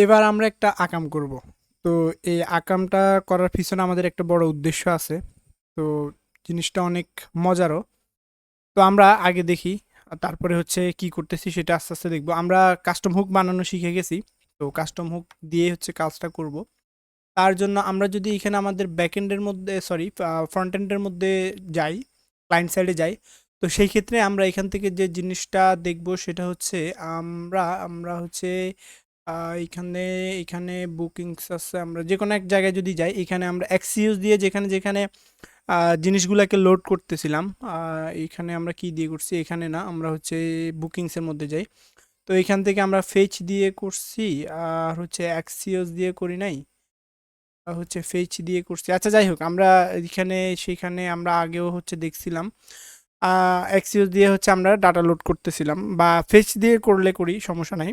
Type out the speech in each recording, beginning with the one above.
এবার আমরা একটা আকাম করব। তো এই আকামটা করার পিছনে আমাদের একটা বড় উদ্দেশ্য আছে। তো জিনিসটা অনেক মজারও। তো আমরা আগে দেখি। তারপরে হচ্ছে কি করতেছি সেটা আস্তে, আস্তে দেখব। আমরা কাস্টম হুক বানানো শিখে গেছি। তো কাস্টম হুক দিয়ে হচ্ছে কাজটা করব। তার জন্য আমরা যদি এখানে আমাদের ব্যাকএন্ড এর মধ্যে সরি ফ্রন্ট এন্ড এর মধ্যে যাই, ক্লায়েন্ট সাইডে যাই। তো সেই ক্ষেত্রে আমরা এখান থেকে যে জিনিসটা দেখব সেটা হচ্ছে আমরা আমরা হচ্ছে এখানে এখানে বুকিংস আছে। আমরা যেকোনো এক জায়গায় যদি যাই, এখানে আমরা এক্সিউজ দিয়ে যেখানে, যেখানে জিনিসগুলাকে লোড করতেছিলাম। এখানে আমরা কি দিয়ে করছি? এখানে না, আমরা হচ্ছে বুকিংসের মধ্যে যাই। তো এখান থেকে আমরা ফেচ দিয়ে করছি আর হচ্ছে এক্সিওস দিয়ে করি নাই। হচ্ছে ফেচ দিয়ে করছি। আচ্ছা যাই হোক, আমরা এখানে সেখানে আমরা আগেও হচ্ছে দেখছিলাম। আ এক্সিওস দিয়ে হচ্ছে আমরা ডাটা লোড করতেছিলাম বা ফেচ দিয়ে করলে করি সমস্যা নাই।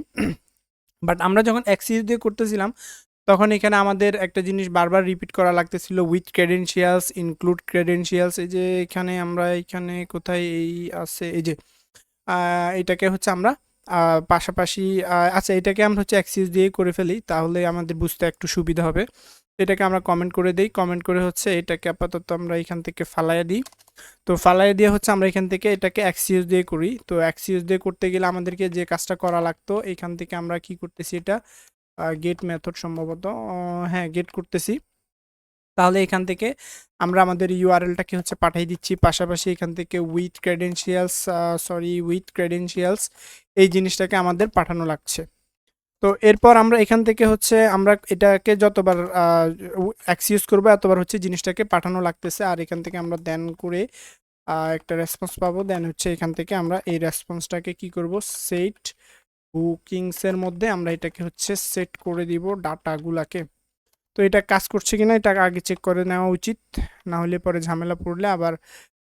বাট আমরা যখন অ্যাক্সিস দিয়ে করতেছিলাম, তখন এখানে আমাদের একটা জিনিস বারবার রিপিট করা লাগতেছিল উইথ ক্রেডেন্সিয়ালস ইনক্লুড ক্রেডেন্সিয়ালস এই যে এখানে আমরা এখানে কোথায় এই আছে এই যে এটাকে হচ্ছে আমরা পাশাপাশি আচ্ছা এটাকে আমরা হচ্ছে অ্যাক্সিস দিয়ে করে ফেলি। তাহলে আমাদের বুঝতে একটু সুবিধা হবে। এটাকে আমরা কমেন্ট করে দিই কমেন্ট করে হচ্ছে এটাকে আপাতত আমরা এখান থেকে ফালাইয়া দিই। তো ফালাইয়া দিয়ে হচ্ছে আমরা এখান থেকে এটাকে এক্সিওস দিয়ে করি। তো এক্সিওস দিয়ে করতে গেলে আমাদেরকে যে কাজটা করা লাগতো, এখান থেকে আমরা কি করতেছি এটা গেট মেথড সম্ভবত হ্যাঁ, গেট করতেছি। তাহলে এখান থেকে আমরা আমাদের ইউআরএলটাকে হচ্ছে পাঠিয়ে দিচ্ছি। পাশাপাশি এখান থেকে with credentials uh sorry with credentials এই জিনিসটাকে আমাদের পাঠানো লাগছে। তো এরপর আমরা এখান থেকে হচ্ছে আমরা এটাকে যতবার উ এক্সিউজ এতবার হচ্ছে জিনিসটাকে পাঠানো লাগতেছে। আর এখান থেকে আমরা দেন করে একটা রেসপন্স পাবো। দেন হচ্ছে এখান থেকে আমরা এই রেসপন্সটাকে কি করব? সেট বুকিংসের মধ্যে আমরা এটাকে হচ্ছে সেট করে দিব ডাটাগুলাকে। তো এটা কাজ করছে কিনা এটা আগে চেক করে নেওয়া উচিত। না হলে পরে ঝামেলা পড়লে আবার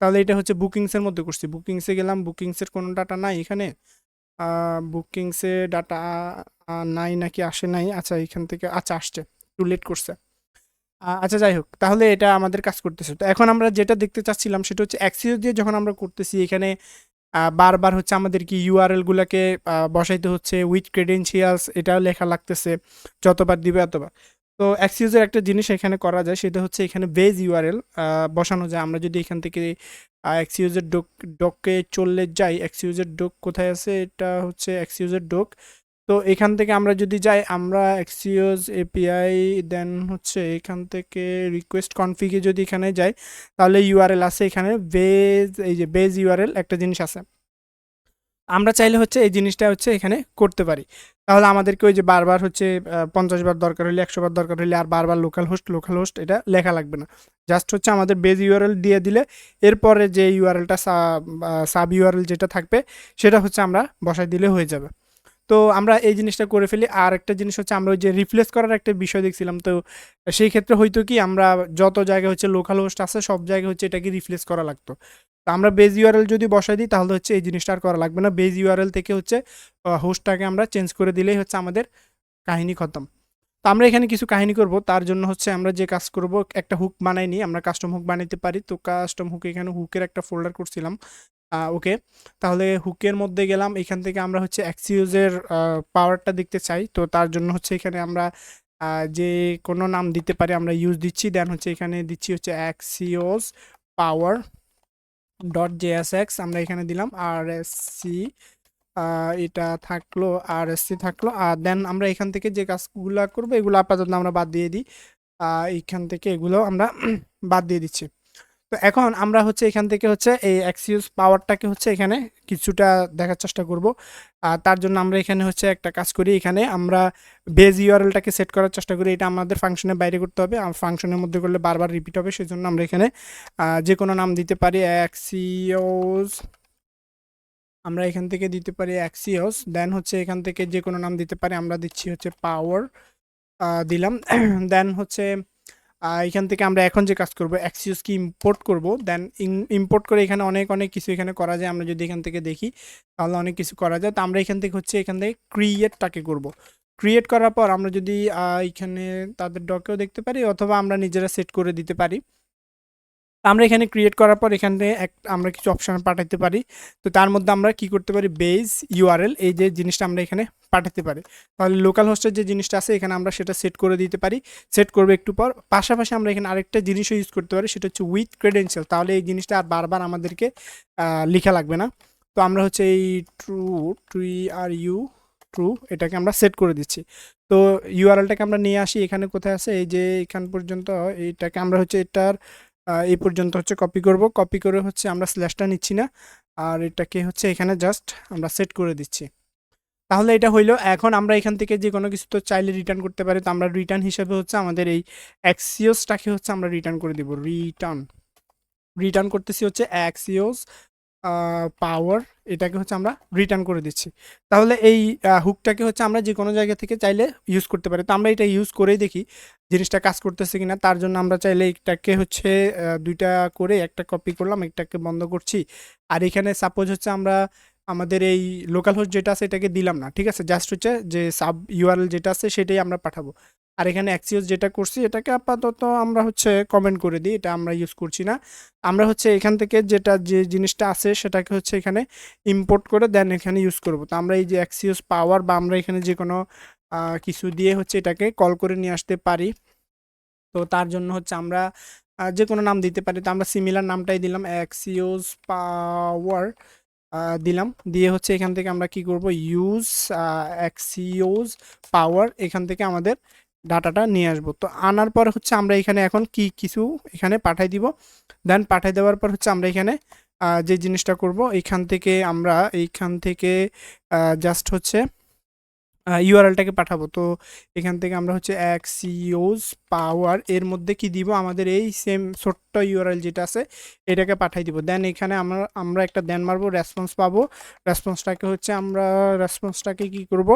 তাহলে এটা হচ্ছে বুকিংসের মধ্যে করছি। বুকিংসে গেলাম, বুকিংসের কোনো ডাটা নাই এখানে। বুকিংস ডাটা নাই নাকি আসে নাই? আচ্ছা এখান থেকে আচ্ছা আসছে। একটু লেট করছে। আচ্ছা যাই হোক। তাহলে এটা আমাদের কাজ করতেছে। তো এখন আমরা যেটা দেখতে চাচ্ছিলাম সেটা হচ্ছে এক্সিওস দিয়ে যখন আমরা করতেছি, এখানে বারবার হচ্ছে আমাদেরকে ইউআরএল গুলাকে, আ, বসাইতে হচ্ছে উইথ ক্রেডেনশিয়ালস এটাও লেখা লাগতেছে। যতবার দিবে এতবার। তো এর একটা জিনিস এখানে করা যায় সেটা হচ্ছে এখানে বেজ ইউআরএল বসানো যায়। আমরা যদি এখান থেকে আ ডোক ডক ডকে চলে যাই, এক্সিওস ডোক কোথায় আছে? এটা হচ্ছে এক্সিওস ডোক তো এখান থেকে আমরা যদি যাই আমরা এক্সিওস এপিআই দেন হচ্ছে এখান থেকে রিকোয়েস্ট কনফিগ যদি এখানে যাই, তাহলে ইউআরএল আছে এখানে বেজ এই যে বেজ ইউআরএল একটা জিনিস আছে। আমরা চাইলে হচ্ছে এই জিনিসটা হচ্ছে এখানে করতে পারি। তাহলে আমাদেরকে ওই যে বারবার হচ্ছে পঞ্চাশ বার দরকার হলে একশো বার দরকার হলে আর বারবার লোকাল হোস্ট, লোকাল হোস্ট এটা লেখা লাগবে না। জাস্ট হচ্ছে আমাদের বেজ ইউআরএল দিয়ে দিলে এরপরে যে ইউআরএলটা সাব ইউআরএল যেটা থাকবে সেটা হচ্ছে আমরা বসায় দিলে হয়ে যাবে। তো আমরা এই জিনিসটা করে ফেলি। আরেকটা জিনিস হচ্ছে আমরা ওই যে রিপ্লেস করার একটা বিষয় দেখছিলাম। তো সেই ক্ষেত্রে হয়তো কি আমরা যত জায়গায় হচ্ছে লোকাল হোস্ট আছে, সব জায়গায় হচ্ছে এটাকে রিপ্লেস করা লাগতো। তো আমরা বেজ ইউআরএল যদি বসাই দিই, তাহলে হচ্ছে এই জিনিসটা আর করা লাগবে না। বেজ ইউআরএল থেকে হচ্ছে হোস্টটাকে আমরা চেঞ্জ করে দিলেই হচ্ছে আমাদের কাহিনী খতম। তো আমরা এখানে কিছু কাহিনী করব। তার জন্য হচ্ছে আমরা যে কাজ করব, একটা হুক বানাই নিই। আমরা কাস্টম হুক বানাইতে পারি। তো কাস্টম হুক এখানে হুকের একটা ফোল্ডার করছিলাম। ওকে। তাহলে হুকের মধ্যে গেলাম। এখান থেকে আমরা হচ্ছে এর পাওয়ারটা দেখতে চাই। তো তার জন্য হচ্ছে এখানে আমরা যে কোনো নাম দিতে পারি আমরা ইউজ দিচ্ছি। দেন হচ্ছে এখানে দিচ্ছি হচ্ছে এক্সিওস পাওয়ার ডট জেএসএক্স আমরা এখানে দিলাম আরএসসি সি এটা থাকল আর এস সি থাকল। আর দেন আমরা এখান থেকে যে কাজগুলা করব, এগুলো আপাতত আমরা বাদ দিয়ে দিই। এইখান থেকে এগুলো আমরা বাদ দিয়ে দিচ্ছি। তো এখন আমরা হচ্ছে এখান থেকে হচ্ছে এই এক্সিওস পাওয়ারটাকে হচ্ছে এখানে কিছুটা দেখার চেষ্টা করব। আ তার জন্য আমরা এখানে হচ্ছে একটা কাজ করি। এখানে আমরা বেজ ইউআরএলটাকে সেট করার চেষ্টা করি। এটা আমাদের ফাংশনের বাইরে করতে হবে। আর ফাংশনের মধ্যে করলে বারবার রিপিট হবে। সেই জন্য আমরা এখানে যে কোনো নাম দিতে পারি এক্সিওস আমরা এখান থেকে দিতে পারি এক্সিওস। দেন হচ্ছে এখান থেকে যে কোনো নাম দিতে পারি। আমরা দিচ্ছি হচ্ছে পাওয়ার দিলাম। দেন হচ্ছে এখান থেকে আমরা এখন যে কাজ করব এক্সিওসকে ইম্পোর্ট করব। দেন ইম ইম্পোর্ট করে এখানে অনেক, অনেক কিছু এখানে করা যায়। আমরা যদি এখান থেকে দেখি তাহলে অনেক কিছু করা যায়। তো আমরা এখান থেকে হচ্ছে এখান থেকে ক্রিয়েটটাকে করব। ক্রিয়েট করার পর আমরা যদি এখানে তাদের ডকেও দেখতে পারি অথবা আমরা নিজেরা সেট করে দিতে পারি। আমরা এখানে ক্রিয়েট করার পর এখানে এক, আমরা কিছু অপশন পাঠাতে পারি। তো তার মধ্যে আমরা কি করতে পারি? বেজ ইউআরএল এই যে জিনিসটা আমরা এখানে পাঠাতে পারি। তাহলে লোকাল হোস্টের যে জিনিসটা আছে, এখানে আমরা সেটা সেট করে দিতে পারি। সেট করবে একটু পর। পাশাপাশি আমরা এখানে আরেকটা জিনিসও ইউজ করতে পারি, সেটা হচ্ছে উইথ ক্রেডেন্সিয়াল তাহলে এই জিনিসটা আর বারবার আমাদেরকে লেখা লাগবে না। তো আমরা হচ্ছে এই ট্রু টুই আর ইউ ট্রু এটাকে আমরা সেট করে দিচ্ছি। তো ইউআরএলটাকে আমরা নিয়ে আসি। এখানে কোথায় আছে? এই যে এখান পর্যন্ত এইটাকে আমরা হচ্ছে এটার এই পর্যন্ত হচ্ছে কপি করব। কপি করে হচ্ছে আমরা স্ল্যাশটা নিচ্ছি না। আর এটাকে হচ্ছে এখানে জাস্ট আমরা সেট করে দিচ্ছি। তাহলে এটা হইল, এখন আমরা এখান থেকে যে কোনো কিছু তো চাইলে রিটার্ন করতে পারি। তো আমরা রিটার্ন হিসেবে হচ্ছে আমাদের এই অ্যাক্সিওসটাকে হচ্ছে আমরা রিটার্ন করে দিব। রিটার্ন রিটার্ন করতেছি হচ্ছে অ্যাক্সিওস পাওয়ার এটাকে হচ্ছে আমরা রিটার্ন করে দিচ্ছি। তাহলে এই হুকটাকে হচ্ছে আমরা যে কোনো জায়গা থেকে চাইলে ইউজ করতে পারি। তো আমরা এটা ইউজ করেই দেখি জিনিসটা কাজ করতেছে কিনা। তার জন্য আমরা চাইলে এটাকে হচ্ছে দুইটা করে একটা কপি করলাম, একটাকে বন্ধ করছি। আর এখানে সাপোজ হচ্ছে আমরা আমাদের এই লোকাল হোস্ট যেটা আছে এটাকে দিলাম না। ঠিক আছে? জাস্ট হচ্ছে যে সাব ইউআরএল যেটা আছে সেটাই আমরা পাঠাবো। আর এখানে অ্যাক্সিওস যেটা করছি, এটাকে আপাতত আমরা হচ্ছে কমেন্ট করে দিই, এটা আমরা ইউজ করছি না। আমরা হচ্ছে এখান থেকে যেটা, যে জিনিসটা আছে সেটাকে হচ্ছে এখানে ইম্পোর্ট করে দেন এখানে ইউজ করব। তো আমরা এই যে অ্যাক্সিওস পাওয়ার বা আমরা এখানে যে কোনো কিছু দিয়ে হচ্ছে এটাকে কল করে নিয়ে আসতে পারি। তো তার জন্য হচ্ছে আমরা যে কোনো নাম দিতে পারি। তো আমরা সিমিলার নামটাই দিলাম অ্যাক্সিওস পাওয়ার দিলাম। দিয়ে হচ্ছে এখান থেকে আমরা কি করব? ইউজ অ্যাক্সিওস পাওয়ার এখান থেকে আমাদের ডাটাটা নিয়ে আসব। তো আনার পর হচ্ছে আমরা এখানে এখন কি কিছু এখানে পাঠাই দিব। দেন পাঠাই দেওয়ার পর হচ্ছে আমরা এখানে যে জিনিসটা করব, এইখান থেকে আমরা এইখান থেকে জাস্ট হচ্ছে ইউআরএলটাকে পাঠাবো। তো এখান থেকে আমরা হচ্ছে অ্যাক্সিওস পাওয়ার এর মধ্যে কি দিব? আমাদের এই সেম ছোট্ট ইউআরএল যেটা আছে, এটাকে পাঠাই দিব। দেন এখানে আমরা আমরা একটা দেন মারবো রেসপন্স পাবো। রেসপন্সটাকে হচ্ছে আমরা রেসপন্সটাকে কি করব?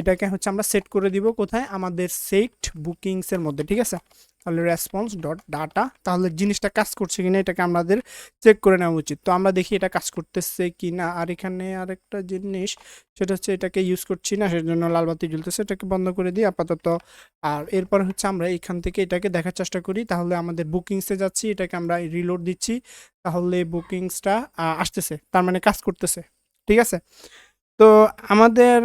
এটাকে হচ্ছে আমরা সেট করে দিব কোথায়? আমাদের সেট বুকিংসের মধ্যে, ঠিক আছে? তাহলে রেসপন্স ডট ডাটা তাহলে জিনিসটা কাজ করছে কিনা এটাকে আমাদের চেক করে নেওয়া উচিত। তো আমরা দেখি এটা কাজ করতেছে কি না আর এখানে আরেকটা জিনিস, সেটা হচ্ছে এটাকে ইউজ করছি না, সেজন্য লাল বাতি জ্বলতেছে, এটাকে বন্ধ করে দিই আপাতত। আর এরপর হচ্ছে আমরা এখান থেকে এটাকে দেখার চেষ্টা করি। তাহলে আমাদের বুকিংসে যাচ্ছি, এটাকে আমরা রিলোড দিচ্ছি। তাহলে বুকিংসটা আসতেছে, তার মানে কাজ করতেছে, ঠিক আছে? তো আমাদের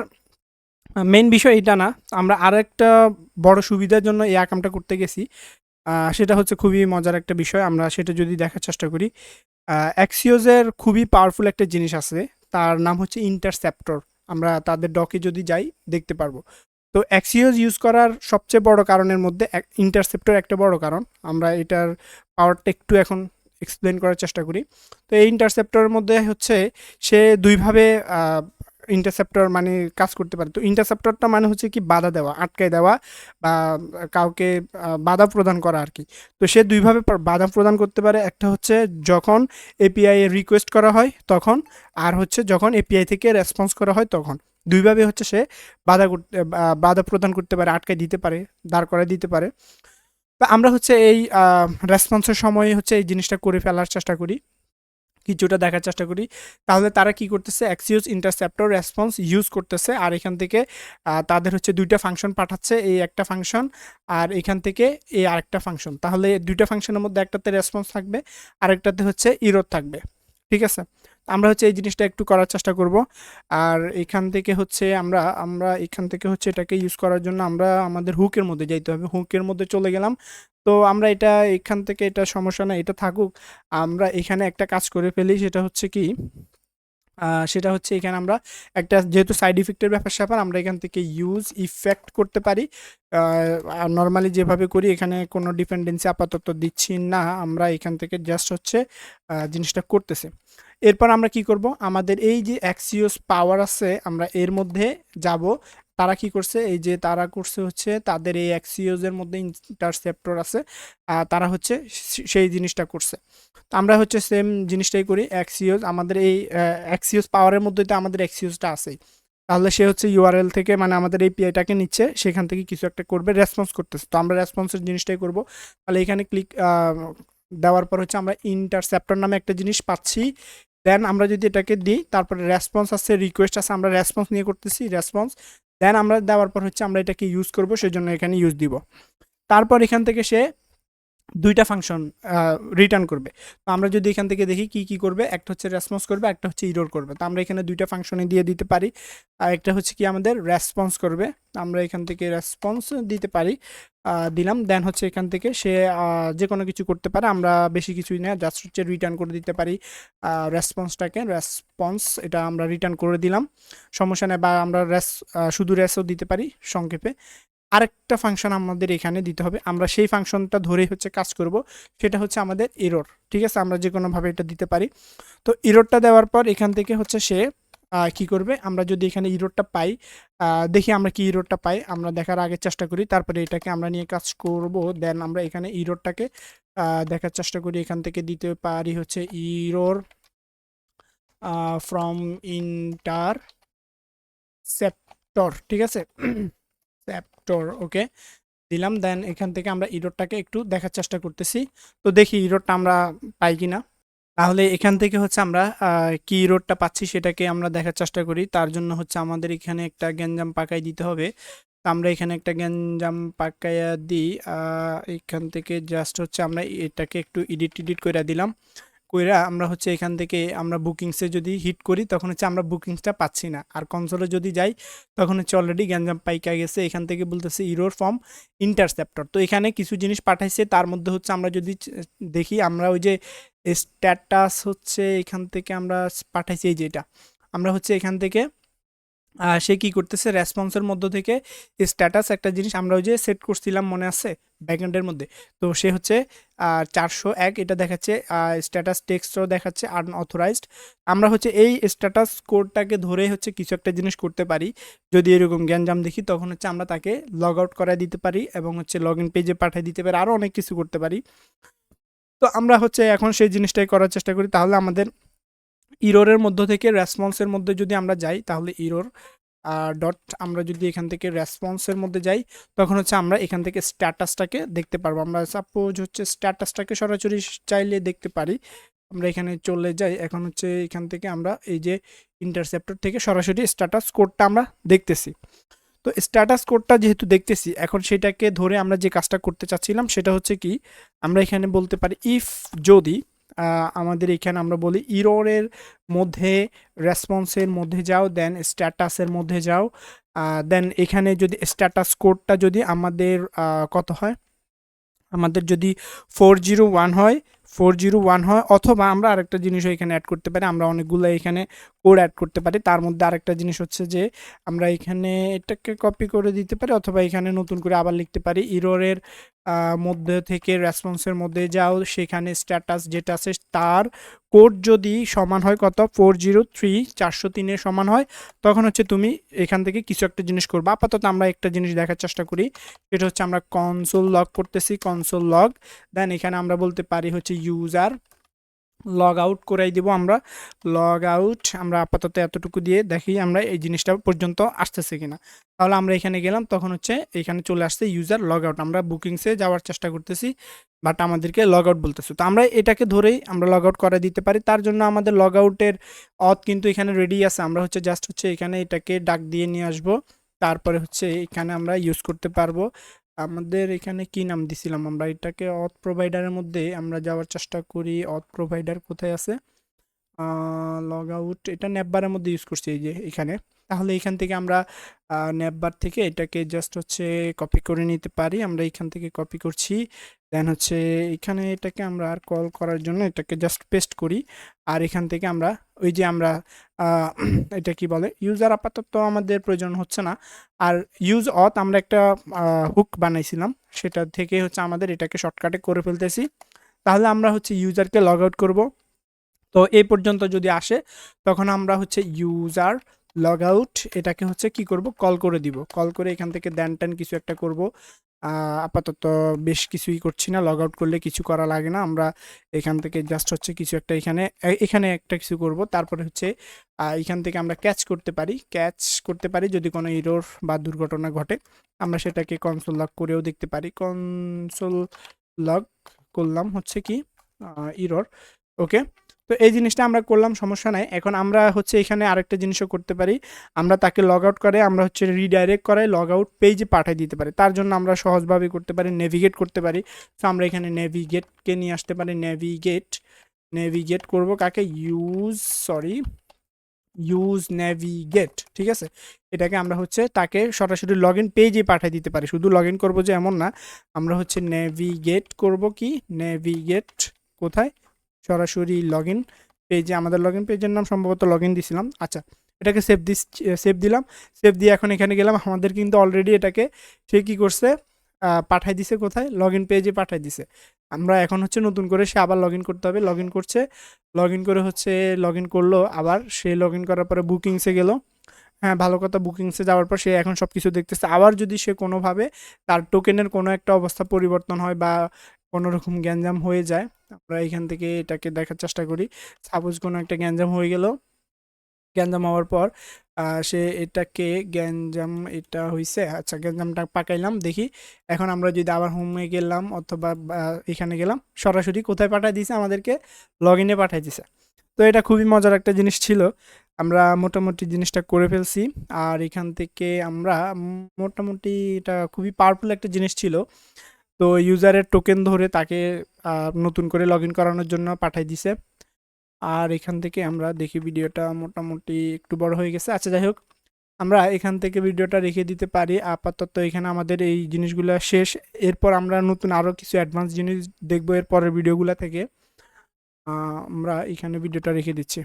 মেন বিষয় এটা না আমরা আর একটা বড় সুবিধার জন্য এই আকামটা করতে গেছি। সেটা হচ্ছে খুবই মজার একটা বিষয়, আমরা সেটা যদি দেখার চেষ্টা করি। অ্যাক্সিওজের খুবই পাওয়ারফুল একটা জিনিস আছে, তার নাম হচ্ছে ইন্টারসেপ্টর আমরা তাদের ডকে যদি যাই, দেখতে পারব। তো অ্যাক্সিওজ ইউজ করার সবচেয়ে বড় কারণের মধ্যে ইন্টারসেপ্টর একটা বড় কারণ। আমরা এটার পাওয়ারটা একটু এখন এক্সপ্লেন করার চেষ্টা করি। তো এই ইন্টারসেপ্টরের মধ্যে হচ্ছে সে দুইভাবে ইন্টারসেপ্টর মানে কাজ করতে পারে। তো ইন্টারসেপ্টরটা মানে হচ্ছে কি বাধা দেওয়া, আটকায় দেওয়া বা কাউকে বাধা প্রদান করা আর কি। তো সে দুইভাবে বাধা প্রদান করতে পারে। একটা হচ্ছে যখন এপিআই এর রিকোয়েস্ট করা হয় তখন, আর হচ্ছে যখন এপিআই থেকে রেসপন্স করা হয় তখন। দুইভাবে হচ্ছে সে বাধা করতে বা- বাধা প্রদান করতে পারে, আটকায় দিতে পারে, দাঁড় করায় দিতে পারে। তো আমরা হচ্ছে এই রেসপন্সের সময়ে হচ্ছে এই জিনিসটা করে ফেলার চেষ্টা করি, কিছুটা দেখার চেষ্টা করি। তাহলে তারা কি করতেছে অ্যাক্সিওস ইন্টারসেপ্টর রেসপন্স ইউজ করতেছে, আর এখান থেকে তাদের হচ্ছে দুইটা ফাংশন পাঠাচ্ছে, এই একটা ফাংশন আর এখান থেকে এই আরেকটা ফাংশন তাহলে দুইটা ফাংশনের মধ্যে একটাতে রেসপন্স থাকবে, আরেকটাতে হচ্ছে ইরোর থাকবে। ঠিক আছে? আমরা হচ্ছে এই জিনিসটা একটু করার চেষ্টা করব। আর এখান থেকে হচ্ছে আমরা আমরা এখান থেকে হচ্ছে এটাকে ইউজ করার জন্য আমরা আমাদের হুকের মধ্যে যাইতে হবে। হুকের মধ্যে চলে গেলাম। তো আমরা এটা, এখান থেকে এটা সমস্যা না এটা থাকুক। আমরা এখানে একটা কাজ করে ফেলি, সেটা হচ্ছে কি সেটা হচ্ছে এখানে আমরা একটা যেহেতু সাইড ইফেক্টের ব্যাপার স্যাপার, আমরা এখান থেকে ইউজ ইফেক্ট করতে পারি। নর্মালি যেভাবে করি, এখানে কোনো ডিপেন্ডেন্সি আপাতত দিচ্ছি না। আমরা এখান থেকে জাস্ট হচ্ছে জিনিসটা করতেছে। এরপর আমরা কি করব? আমাদের এই যে অ্যাক্সিওস পাওয়ার আছে, আমরা এর মধ্যে যাব। তারা কি করছে? এই যে তারা করছে হচ্ছে তাদের এই অ্যাক্সিওজের মধ্যে ইন্টারসেপ্টর আছে তারা হচ্ছে সেই জিনিসটা করছে। তো আমরা হচ্ছে সেম জিনিসটাই করি অ্যাক্সিওস আমাদের এই অ্যাক্সিওস পাওয়ারের মধ্যে তো আমাদের অ্যাক্সিওসটা আছেই। তাহলে সে হচ্ছে ইউআরএল থেকে মানে আমাদের এই পিআইটাকে নিচ্ছে, সেখান থেকে কিছু একটা করবে রেসপন্স করতেছে। তো আমরা রেসপন্সের জিনিসটাই করব। তাহলে এখানে ক্লিক দেওয়ার পর হচ্ছে আমরা ইন্টারসেপ্টর নামে একটা জিনিস পাচ্ছি। দেন আমরা যদি এটাকে দিই, তারপরে রেসপন্স আছে রিকোয়েস্ট আছে, আমরা রেসপন্স নিয়ে করতেছি রেসপন্স দেন আমরা দেওয়ার পর হচ্ছে আমরা এটাকে ইউজ করব সেই জন্য এখানে ইউজ দিব। তারপর এখান থেকে সে দুইটা ফাংশন রিটার্ন করবে। তো আমরা যদি এখান থেকে দেখি কি কি করবে, একটা হচ্ছে রেসপন্স করবে, একটা হচ্ছে ইরোর করবে। তো আমরা এখানে দুইটা ফাংশনে দিয়ে দিতে পারি। আর একটা হচ্ছে কি আমাদের রেসপন্স করবে। আমরা এখান থেকে রেসপন্স দিতে পারি। দিলাম। দেন হচ্ছে এখান থেকে সে যে কোনো কিছু করতে পারে। আমরা বেশি কিছুই না জাস্ট হচ্ছে রিটার্ন করে দিতে পারি। রেসপন্সটাকে রেসপন্স এটা আমরা রিটার্ন করে দিলাম। সমস্যা নেই, বা আমরা রেস শুধু রেসও দিতে পারি সংক্ষেপে। আরেকটা ফাংশন আমাদের এখানে দিতে হবে। আমরা সেই ফাংশনটা ধরেই হচ্ছে কাজ করব। সেটা হচ্ছে আমাদের এরর ঠিক আছে? আমরা যে কোনোভাবে এটা দিতে পারি। তো ইরোরটা দেওয়ার পর এখান থেকে হচ্ছে সে কি করবে? আমরা যদি এখানে ইরোরটা পাই দেখি আমরা কি ইরোডটা পাই। আমরা দেখার আগে চেষ্টা করি, তারপরে এটাকে আমরা নিয়ে কাজ করব। দেন আমরা এখানে ইরোডটাকে দেখার চেষ্টা করি। এখান থেকে দিতে পারি হচ্ছে ইরোর ফ্রম ইন্টার সেপ্টর, ঠিক আছে? সেপ্টর, ওকে, দিলাম। দেন এখান থেকে আমরা ইরোডটাকে একটু দেখার চেষ্টা করতেছি। তো দেখি ইরোডটা আমরা পাই কিনা। তাহলে এখান থেকে হচ্ছে আমরা কি রোডটা পাচ্ছি সেটাকে আমরা দেখার চেষ্টা করি। তার জন্য হচ্ছে আমাদের এখানে একটা গ্যাঞ্জাম পাকাই দিতে হবে। আমরা এখানে একটা গ্যাঞ্জাম পাকাইয়া দিই। এখান থেকে জাস্ট হচ্ছে আমরা এটাকে একটু এডিট টিডিট করে দিলাম। কইরা আমরা হচ্ছে এখান থেকে আমরা বুকিংসে যদি হিট করি, তখন হচ্ছে আমরা বুকিংসটা পাচ্ছি না। আর কনসোলে যদি যাই, তখন হচ্ছে অলরেডি গ্যাঞ্জাম পাইকা গেছে। এখান থেকে বলতেছে ইরোর ফর্ম ইন্টারসেপ্টর তো এখানে কিছু জিনিস পাঠাইছে, তার মধ্যে হচ্ছে আমরা যদি দেখি, আমরা ওই যে স্ট্যাটাস হচ্ছে এখান থেকে আমরা পাঠাইছি এই যেটা আমরা হচ্ছে এখান থেকে সে কি করতেছে? রেসপন্সের মধ্য থেকে স্ট্যাটাস একটা জিনিস আমরা ওই যে সেট করছিলাম মনে আছে ব্যাকএন্ডের মধ্যে। তো সে হচ্ছে চারশো এক, এটা দেখাচ্ছে স্ট্যাটাস টেক্সটও দেখাচ্ছে আনঅথরাইজড আমরা হচ্ছে এই স্ট্যাটাস কোডটাকে ধরে হচ্ছে কিছু একটা জিনিস করতে পারি। যদি এরকম গ্যাঞ্জাম দেখি, তখন হচ্ছে আমরা তাকে লগ আউট করায় দিতে পারি এবং হচ্ছে লগ ইন পেজে পাঠিয়ে দিতে পারি আরও অনেক কিছু করতে পারি। তো আমরা হচ্ছে এখন সেই জিনিসটাই করার চেষ্টা করি। তাহলে আমাদের ইরোরের মধ্য থেকে রেসপন্সের মধ্যে যদি আমরা যাই, তাহলে ইরোর ডট আমরা যদি এখান থেকে রেসপন্সের মধ্যে যাই, তখন হচ্ছে আমরা এখান থেকে স্ট্যাটাসটাকে দেখতে পারব। আমরা সাপোজ হচ্ছে স্ট্যাটাসটাকে সরাসরি চাইলে দেখতে পারি। আমরা এখানে চলে যাই, এখন হচ্ছে এখান থেকে আমরা এই যে ইন্টারসেপ্টর থেকে সরাসরি স্ট্যাটাস কোডটা আমরা দেখতেছি। তো স্ট্যাটাস কোডটা যেহেতু দেখতেছি, এখন সেটাকে ধরে আমরা যে কাজটা করতে চাচ্ছিলাম, সেটা হচ্ছে কি, আমরা এখানে বলতে পারি ইফ যদি আমাদের এখানে আমরা বলি ইরোরের মধ্যে রেসপন্সের মধ্যে যাও, দেন স্ট্যাটাসের মধ্যে যাও। দেন এখানে যদি স্ট্যাটাস কোডটা যদি আমাদের কত হয়? আমাদের যদি ফোর জিরো ওয়ান হয় ফোর জিরো ওয়ান হয়, অথবা আমরা আরেকটা জিনিসও এখানে অ্যাড করতে পারি। আমরা অনেকগুলো এখানে কোড অ্যাড করতে পারি। তার মধ্যে আরেকটা জিনিস হচ্ছে যে, আমরা এখানে এটাকে কপি করে দিতে পারি, অথবা এখানে নতুন করে আবার লিখতে পারি। ইরোরের মধ্যে থেকে রেসপন্সের মধ্যে যাও, সেখানে স্ট্যাটাস যেটা আছে, তার কোড যদি সমান হয় কত? ফোর জিরো থ্রি চারশো তিনের সমান হয়, তখন হচ্ছে তুমি এখান থেকে কিছু একটা জিনিস করবে। আপাতত আমরা একটা জিনিস দেখার চেষ্টা করি, সেটা হচ্ছে আমরা কনসোল লগ করতেছি কনসোল লগ দেন এখানে আমরা বলতে পারি হচ্ছে ইউজার লগ আউট করাই দিব আমরা। লগ আউট আমরা আপাতত এতটুকু দিয়ে দেখি আমরা এই জিনিসটা পর্যন্ত আসতেছে কিনা। তাহলে আমরা এখানে গেলাম, তখন হচ্ছে এখানে চলে আসছে ইউজার লগ আউট আমরা বুকিংসে যাওয়ার চেষ্টা করতেছি বাট আমাদেরকে লগ আউট বলতেছে। তো আমরা এটাকে ধরেই আমরা লগ আউট করে দিতে পারি। তার জন্য আমাদের লগ আউটের অথ কিন্তু এখানে রেডি আছে। আমরা হচ্ছে জাস্ট হচ্ছে এখানে এটাকে ডাক দিয়ে নিয়ে আসব। তারপরে হচ্ছে এখানে আমরা ইউজ করতে পারব। আমাদের এখানে কি নাম দিছিলাম? আমরা এটাকে অথ প্রোভাইডারের মধ্যে আমরা যাওয়ার চেষ্টা করি। অথ প্রোভাইডার কোথায় আছে? লগ আউট এটা নেপবারের মধ্যে ইউজ করছি এই যে এখানে। তাহলে এখান থেকে আমরা নেপবার থেকে এটাকে জাস্ট হচ্ছে কপি করে নিতে পারি। আমরা এখান থেকে কপি করছি। দেন হচ্ছে এখানে এটাকে আমরা আর কল করার জন্য এটাকে জাস্ট পেস্ট করি। আর এখান থেকে আমরা, ওই যে আমরা এটা কি বলে? ইউজার আপাতত আমাদের প্রয়োজন হচ্ছে না। আর ইউজ অথ আমরা একটা হুক বানাইছিলাম। সেটা থেকে হচ্ছে আমাদের এটাকে শর্টকাটে করে ফেলতেছি। তাহলে আমরা হচ্ছে ইউজারকে লগ আউট করব। তো এই পর্যন্ত যদি আসে, তখন আমরা হচ্ছে ইউজার লগ আউট এটাকে হচ্ছে কি করব? কল করে দিব। কল করে এখান থেকে দেন টেন কিছু একটা করব। আপাতত বেশ কিছুই করছি না। লগ আউট করলে কিছু করা লাগে না। আমরা এখান থেকে জাস্ট হচ্ছে কিছু একটা এখানে এখানে একটা কিছু করব। তারপরে হচ্ছে এখান থেকে আমরা ক্যাচ করতে পারি। ক্যাচ করতে পারি যদি কোনো ইরোর বা দুর্ঘটনা ঘটে। আমরা সেটাকে কনসোল লগ করেও দেখতে পারি। কনসোল লগ করলাম হচ্ছে কি ইরোর ওকে তো এই জিনিসটা আমরা করলাম, সমস্যা নাই। এখন আমরা হচ্ছে এখানে আরেকটা জিনিসও করতে পারি। আমরা তাকে লগ আউট করে, আমরা হচ্ছে রিডাইরেক্ট করে লগ আউট পেজে পাঠিয়ে দিতে পারি। তার জন্য আমরা সহজভাবে করতে পারি নেভিগেট করতে পারি। তো আমরা এখানে নেভিগেটকে নিয়ে আসতে পারি নেভিগেট নেভিগেট করব কাকে? ইউজ সরি ইউজ নেভিগেট ঠিক আছে? এটাকে আমরা হচ্ছে তাকে সরাসরি লগ ইন পেজে পাঠিয়ে দিতে পারি। শুধু লগ ইন করব যে এমন না, আমরা হচ্ছে নেভিগেট করব কি? নেভিগেট কোথায়? সরাসরি লগ ইন পেজে আমাদের লগ ইন পেজের নাম সম্ভবত লগ ইন দিয়েছিলাম আচ্ছা এটাকে সেভ দিস সেভ দিলাম। সেভ দিয়ে এখন এখানে গেলাম। আমাদের কিন্তু অলরেডি এটাকে সে কী করছে? পাঠাই দিছে কোথায়? লগ ইন পেজে পাঠাই দিছে। আমরা এখন হচ্ছে নতুন করে সে আবার লগ ইন করতে হবে। লগ ইন করছে। লগ ইন করে হচ্ছে লগ ইন করল। আবার সে লগ ইন করার পরে বুকিংসে গেল। হ্যাঁ ভালো কথা বুকিংসে যাওয়ার পর সে এখন সব কিছু দেখতেছে। আবার যদি সে কোনোভাবে তার টোকেনের কোনো একটা অবস্থা পরিবর্তন হয় বা কোনো রকম গ্যাঞ্জাম হয়ে যায় আমরা এখান থেকে এটাকে দেখার চেষ্টা করি। সাপোজ কোনো একটা গ্যাঞ্জাম হয়ে গেল, গ্যাঞ্জাম হওয়ার পর সে এটাকে গ্যাঞ্জাম, এটা হইছে আচ্ছা গ্যাঞ্জামটা পাকাইলাম, দেখি, এখন আমরা যদি আবার হোমে গেলাম অথবা এখানে গেলাম, সরাসরি কোথায় পাঠাই দিয়েছে আমাদেরকে? লগ ইনে পাঠাই দিছে। তো এটা খুবই মজার একটা জিনিস ছিল। আমরা মোটামুটি জিনিসটা করে ফেলছি। আর এখান থেকে আমরা, মোটামুটি এটা খুবই পাওয়ারফুল একটা জিনিস ছিল। তো ইউজারের টোকেন ধরে তাকে নতুন করে লগ ইন করানোর জন্য পাঠাই দিছে। আর এখান থেকে আমরা দেখি ভিডিওটা মোটামুটি একটু বড় হয়ে গেছে। আচ্ছা যাই হোক, আমরা এখান থেকে ভিডিওটা রেখে দিতে পারি। আপাতত এখানে আমাদের এই জিনিসগুলো শেষ। এরপর আমরা নতুন আরও কিছু অ্যাডভান্স জিনিস দেখব এরপরের ভিডিওগুলো থেকে। আমরা এখানে ভিডিওটা রেখে দিচ্ছি।